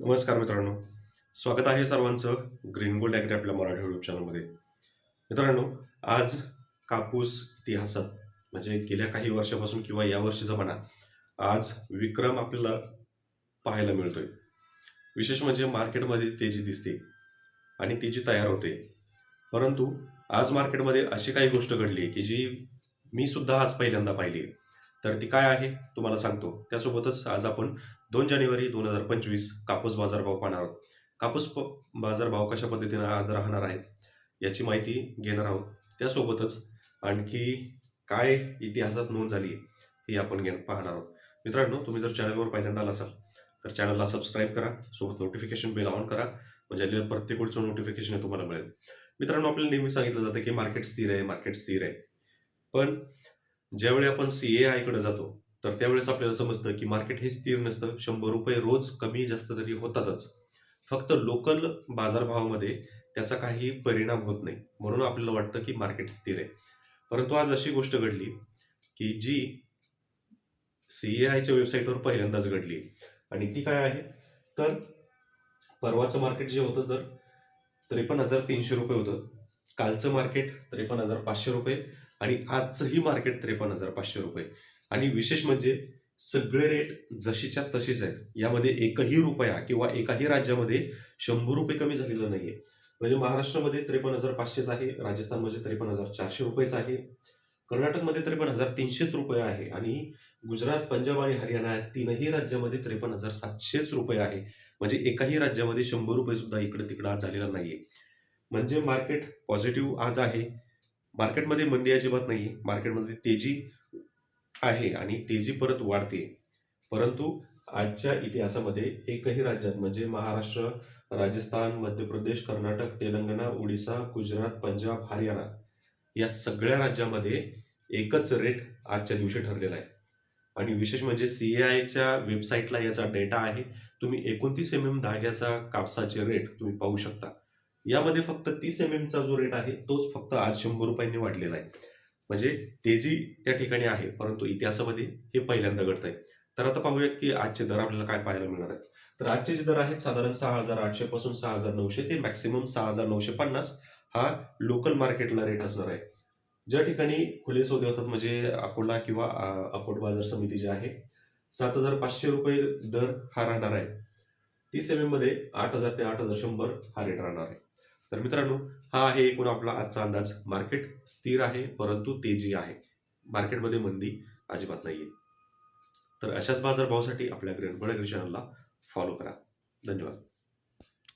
नमस्कार मित्रांनो. स्वागत आहे सर्वांचं ग्रीन गोल्ड ॲग्री आपल्या मराठी यूट्यूब चॅनलमध्ये मित्रांनो आज कापूस इतिहासात म्हणजे गेल्या काही वर्षापासून किंवा या वर्षीचा म्हणा आज विक्रम आपल्याला पाहायला मिळतोय. विशेष म्हणजे मार्केटमध्ये तेजी दिसते आणि तेजी तयार होते. परंतु आज मार्केटमध्ये अशी काही गोष्ट घडली की जी मी सुद्धा आज पहिल्यांदा पाहिली. आहे तर ती काय आहे? तुम्हाला सांगतो. त्यासोबतच आज आपण दोन जानेवारी दोन हजार पंचवीस कापूस बाजारभाव पाहणार आहोत. कापूस प बाजारभाव कशा पद्धतीनं आज राहणार आहेत याची माहिती घेणार आहोत. त्यासोबतच आणखी काय इतिहासात नोंद झाली ही आपण घे पाहणार आहोत. मित्रांनो तुम्ही जर चॅनलवर पहिल्यांदा आला असाल तर चॅनलला सबस्क्राईब करा सोबत नोटिफिकेशन बेल ऑन करा म्हणजे आलेलं प्रत्येक वेळचं नोटिफिकेशन तुम्हाला मिळेल. मित्रांनो आपल्याला नेहमी सांगितलं जातं की मार्केट स्थिर आहे मार्केट स्थिर आहे. पण ज्यावेळी आपण सी ए आयकडे जातो तर त्यावेळेस आपल्याला समजतं की मार्केट हे स्थिर नसतं. शंभर रुपये रोज कमी जास्त तरी होतातच. फक्त लोकल बाजारभावामध्ये त्याचा काही परिणाम होत नाही. म्हणून आपल्याला वाटतं की मार्केट स्थिर आहे. परंतु आज अशी गोष्ट घडली की जी सी ए आयच्या वेबसाईटवर पहिल्यांदाच घडली. आणि ती काय आहे? तर परवाचं मार्केट जे होतं तर त्रेपन्न हजार तीनशे रुपये होतं. कालचं मार्केट त्रेपन्न हजार पाचशे रुपये. आणि आजचंही मार्केट त्रेपन्न हजार पाचशे रुपये. आणि विशेष म्हणजे सगळे रेट जशीच्या तशीच आहेत. यामध्ये एकही रुपया किंवा एकाही राज्यामध्ये शंभर रुपये कमी झालेलं नाही आहे म्हणजे महाराष्ट्रामध्ये त्रेपन्न हजार पाचशेच आहे राजस्थानमध्ये त्रेपन्न हजार चारशे रुपयेच आहे कर्नाटकमध्ये त्रेपन्न हजार तीनशेच रुपये आहे आणि गुजरात पंजाब आणि हरियाणा या तीनही राज्यामध्ये त्रेपन्न हजार सातशेच रुपये आहे. म्हणजे एकाही राज्यामध्ये शंभर रुपये सुद्धा इकडे तिकडं आज झालेला नाही आहे म्हणजे मार्केट पॉझिटिव्ह आज आहे. मार्केटमध्ये मंदी अजिबात नाही मार्केटमध्ये तेजी आहे आणि तेजी परत वाढते. परंतु आजच्या इतिहासामध्ये एकही राज्यात म्हणजे महाराष्ट्र राजस्थान मध्य प्रदेश कर्नाटक तेलंगणा ओडिसा गुजरात पंजाब हरियाणा या सगळ्या राज्यामध्ये एकच रेट आजच्या दिवशी ठरलेला आहे. आणि विशेष म्हणजे सी ए आयच्या वेबसाईटला याचा डेटा आहे. तुम्ही एकोणतीस एम एम धाग्याचा कापसाचे रेट तुम्ही पाहू शकता. यामध्ये फक्त तीस एम एमचा जो रेट आहे तोच फक्त आज शंभर रुपयांनी वाढलेला आहे. म्हणजे तेजी त्या ठिकाणी आहे परंतु इतिहासामध्ये हे पहिल्यांदा घडत आहे तर आता पाहूयात की आजचे दर आपल्याला काय पाहायला मिळणार आहेत. तर आजचे जे दर आहेत साधारण सहा हजार आठशे पासून सहा हजार नऊशे ते मॅक्सिमम सहा हजार नऊशे पन्नास हा लोकल मार्केटला रेट असणार आहे. ज्या ठिकाणी खुले सौदे होतात म्हणजे अकोला किंवा अकोट बाजार समिती जी आहे सात हजार पाचशे रुपये दर हा राहणार आहे. तीस एम एममध्ये आठ हजार ते आठ हजार शंभर हा रेट राहणार आहे. तर मित्रांनो हा आहे एकूण आपला आजचा अंदाज. मार्केट स्थिर आहे परंतु तेजी आहे. मार्केटमध्ये मंदी अजिबात नाहीये. तर अशाच बाजारभावासाठी आपल्या ग्रेन चॅनलला फॉलो करा. धन्यवाद.